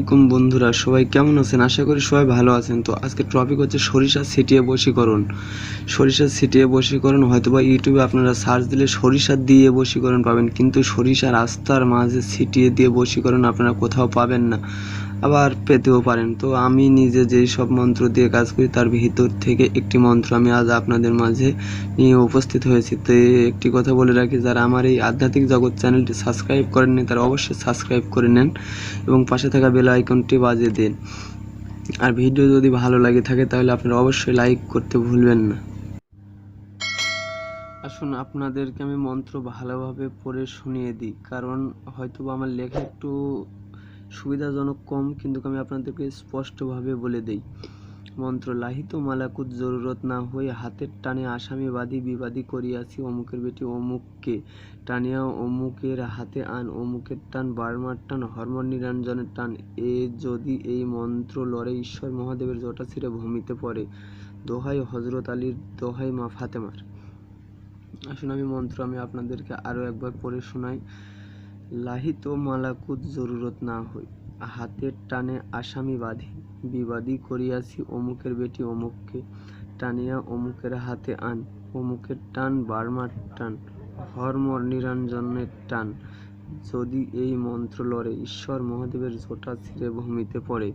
আসসালামাইকুম বন্ধুরা, সবাই কেমন আছেন? আশা করি সবাই ভালো আছেন। তো আজকে টপিক হচ্ছে সরিষা ছিটিয়ে বসীকরণ সরিষা ছিটিয়ে বশীকরণ হয়তো বা ইউটিউবে আপনারা সার্চ দিলে সরিষা দিয়ে বসীকরণ পাবেন, কিন্তু সরিষা রাস্তার মাঝে ছিটিয়ে দিয়ে বসীকরণ আপনারা কোথাও পাবেন না। আবার পেতেও পারেন। তো আমি নিজে যেই সব মন্ত্র দিয়ে কাজ করি, তার ভিতর থেকে একটি মন্ত্র আমি আজ আপনাদের মাঝে নিয়ে উপস্থিত হয়েছি। তো একটি কথা বলে রাখি, যারা আমার এই আধ্যাত্মিক জগৎ চ্যানেলটি সাবস্ক্রাইব করেননি, তারা অবশ্যই সাবস্ক্রাইব করে নেন এবং পাশে থাকা বেল আইকনটি বাজিয়ে দিন। আর ভিডিও যদি ভালো লাগে থাকে, তাহলে আপনারা অবশ্যই লাইক করতে ভুলবেন না। আসুন, আপনাদেরকে আমি মন্ত্র ভালোভাবে পড়ে শুনিয়ে দিই, কারণ হয়তো আমার লেখা একটু সুবিধাজনক কম, কিন্তু আমি আপনাদেরকে স্পষ্টভাবে বলে দেই। মন্ত্র, লাহিত মালাকুত জরুরত না হয়ে হাতের টানে আসামি বাদী বিবাদী করিয়াছি অমুকের বেটি অমুককে। টানিয়া অমুকের হাতে আন, অমুকের টান, বারমার টান, হরমোন নিরঞ্জনের টান। এ যদি এই মন্ত্র লড়ে, ঈশ্বর মহাদেবের জটা ছিঁড়ে ভূমিতে পড়ে। দোহাই হজরত আলীর, দোহাই মা ফাতেমার। আসুন আমি মন্ত্র আমি আপনাদেরকে আরও একবার পড়ে শোনাই। লাহিত মালাকুত জরুরত না হই। হাতের টানে আসামি বাঁধি। বিবাদী করিয়াছি অমুকের বেটি অমুককে টানিয়া অমুকের হাতে আন। অমুকের টান বার্মার টান, হরমর নিরঞ্জনের টান। যদি এই মন্ত্র লড়ে, ঈশ্বর মহাদেবের ঝোটা ছিঁড়ে ভূমিতে পড়ে।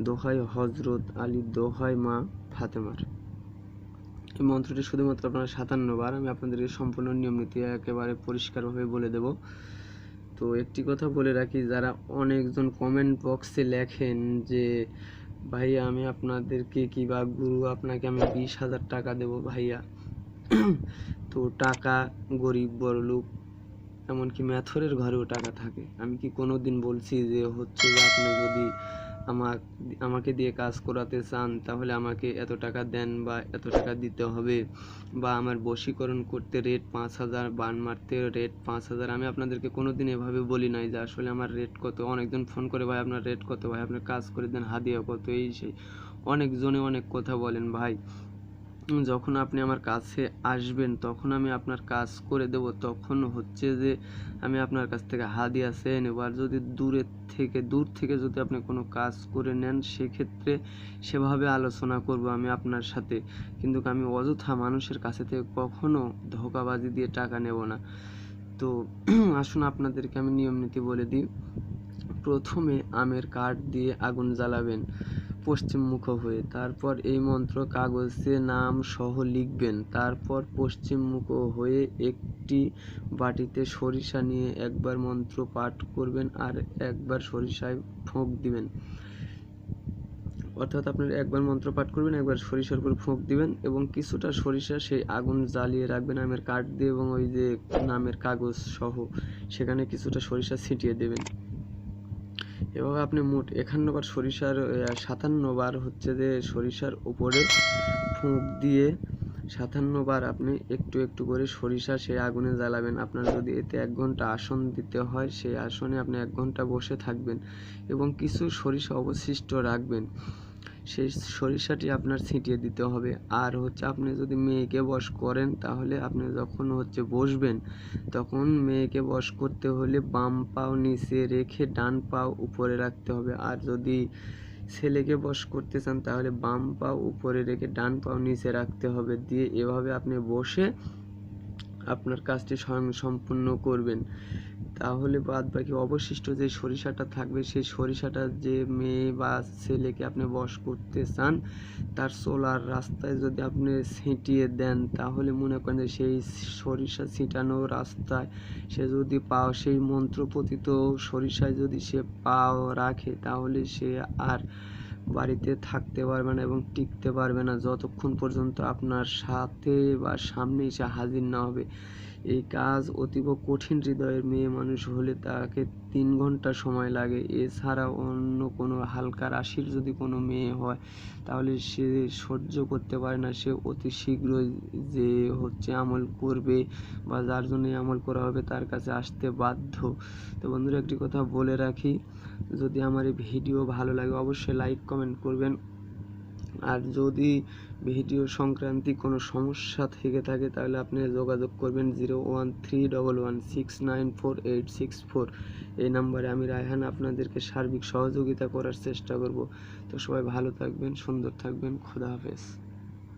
দোহাই হজরত আলী, দোহাই মা ফাতেমার। এই মন্ত্রটি শুধুমাত্র আপনারা সাতান্ন বার আমি আপনাদেরকে সম্পূর্ণ নিয়ম নীতি একেবারে পরিষ্কারভাবে বলে দেব। তো একটি কথা বলে রাখি, যারা অনেকজন কমেন্ট বক্সে লেখেন যে, ভাইয়া, আমি আপনাদেরকে কি বা গুরু, আপনাকে আমি বিশ হাজার টাকা দেব ভাইয়া। তো টাকা গরিব, বড়লোক, এমনকি ম্যাথরের ঘরেও টাকা থাকে। আমি কি কোনো দিন বলছি যে, হচ্ছে যে আপনি যদি আমার আমাকে দিয়ে কাজ করাতে চান, তাহলে আমাকে এত টাকা দেন বা এত টাকা দিতে হবে বা আমার বশীকরণ করতে রেট পাঁচ হাজার বান মারতে রেট পাঁচ হাজার। আমি আপনাদেরকে কোনো দিন এভাবে বলি নাই যে আসলে আমার রেট কত। অনেকজন ফোন করে, ভাই, আপনার রেট কত? ভাই আপনার কাজ করে দেন, হাদিয়া কত? এই সেই অনেকজনে অনেক কথা বলেন, ভাই। যখন আপনি আমার কাছে আসবেন, তখন আমি আপনার কাজ করে দেব। তখন হচ্ছে যে আমি আপনার কাছ থেকে হাদিয়া চেয়ে নেব। আর যদি দূরের থেকে, দূর থেকে যদি আপনি কোনো কাজ করে নেন, সেক্ষেত্রে সেভাবে আলোচনা করব আমি আপনার সাথে। কিন্তু আমি অযথা মানুষের কাছে থেকে কখনো ধোকাবাজি দিয়ে টাকা নেব না। তো আসুন আপনাদেরকে আমি নিয়ম নীতি বলে দিই। প্রথমে আমের কাঠ দিয়ে আগুন জ্বালাবেন। পশ্চিম মুখ হয়ে। তারপর এই মন্ত্র, কাগজে নাম সহ লিখবেন। তারপর পশ্চিম মুখ হয়ে একটি বাটিতে সরিষা নিয়ে একবার মন্ত্র পাঠ করবেন আর একবার সরিষায় ফোঁক দিবেন। অর্থাৎ আপনার একবার মন্ত্র পাঠ করবেন, একবার সরিষার উপর ফোঁক দিবেন এবং কিছুটা সরিষা সেই আগুন জ্বালিয়ে রাখবেন আমের কাঠ দিয়ে এবং ওই যে নামের কাগজ সহ সেখানে কিছুটা সরিষা ছিটিয়ে দেবেন। এভাবে আপনি মোট একান্ন বার সরিষার সাতান্ন বার হচ্ছে যে সরিষার উপরে ফুঁক দিয়ে সাতান্ন বার আপনি একটু একটু করে সরিষা সেই আগুনে জ্বালাবেন। আপনার যদি এতে এক ঘণ্টা আসন দিতে হয়, সেই আসনে আপনি এক ঘণ্টা বসে থাকবেন এবং কিছু সরিষা অবশিষ্ট রাখবেন। সেই সরিষাটি আপনার ছিটিয়ে দিতে হবে। আর হচ্ছে আপনি যদি মেয়েকে বশ করেন, তাহলে আপনি যখন হচ্ছে বসবেন, তখন মেয়েকে বশ করতে হলে বাম পাও নিচে রেখে ডান পাও উপরে রাখতে হবে। আর যদি ছেলেকে বশ করতে চান, তাহলে বাম পাও উপরে রেখে ডান পাও নিচে রাখতে হবে। দিয়ে এভাবে আপনি বসে আপনার কাজটি স্বয়ং সম্পূর্ণ করবেন। তাহলে বাদ বাকি অবশিষ্ট যে সরিষাটা থাকবে, সেই সরিষাটা যে মেয়ে বা ছেলেকে আপনি বস করতে চান, তার চলার রাস্তায় যদি আপনি ছিটিয়ে দেন, তাহলে মনে করেন যে সেই সরিষা ছিটানো রাস্তায় সে যদি পাও, সেই মন্ত্রপতিত সরিষায় যদি সে পাও রাখে, তাহলে সে আর বাড়িতে থাকতে পারবে না এবং টিকতে পারবে না। যতক্ষণ পর্যন্ত আপনার সাথে বা সামনে এসে হাজির না হবে এই কাজ অতীব কঠিন হৃদয়ের মেয়ে মানুষ হলে তাকে তিন ঘণ্টা সময় লাগে। এছাড়া অন্য কোনো হালকা রাশির যদি কোনো মেয়ে হয়, তাহলে সে সহ্য করতে পারে না। সে অতি শীঘ্রই যে হচ্ছে আমল করবে বা যার জন্য আমল করা হবে তার কাছে আসতে বাধ্য। তো বন্ধুরা, একটি কথা বলে রাখি, যদি আমার এই ভিডিও ভালো লাগে, অবশ্যই লাইক কমেন্ট করবেন। আর যদি ভিডিও সংক্রান্তি কোনো সমস্যা থেকে থাকে, তাহলে আপনি যোগাযোগ করবেন zero one three double one six nine four eight six four. এই নাম্বারে আমি রায়হান আপনাদেরকে সার্বিক সহযোগিতা করার চেষ্টা করব। তো সবাই ভালো থাকবেন, সুন্দর থাকবেন, খোদা হাফেজ।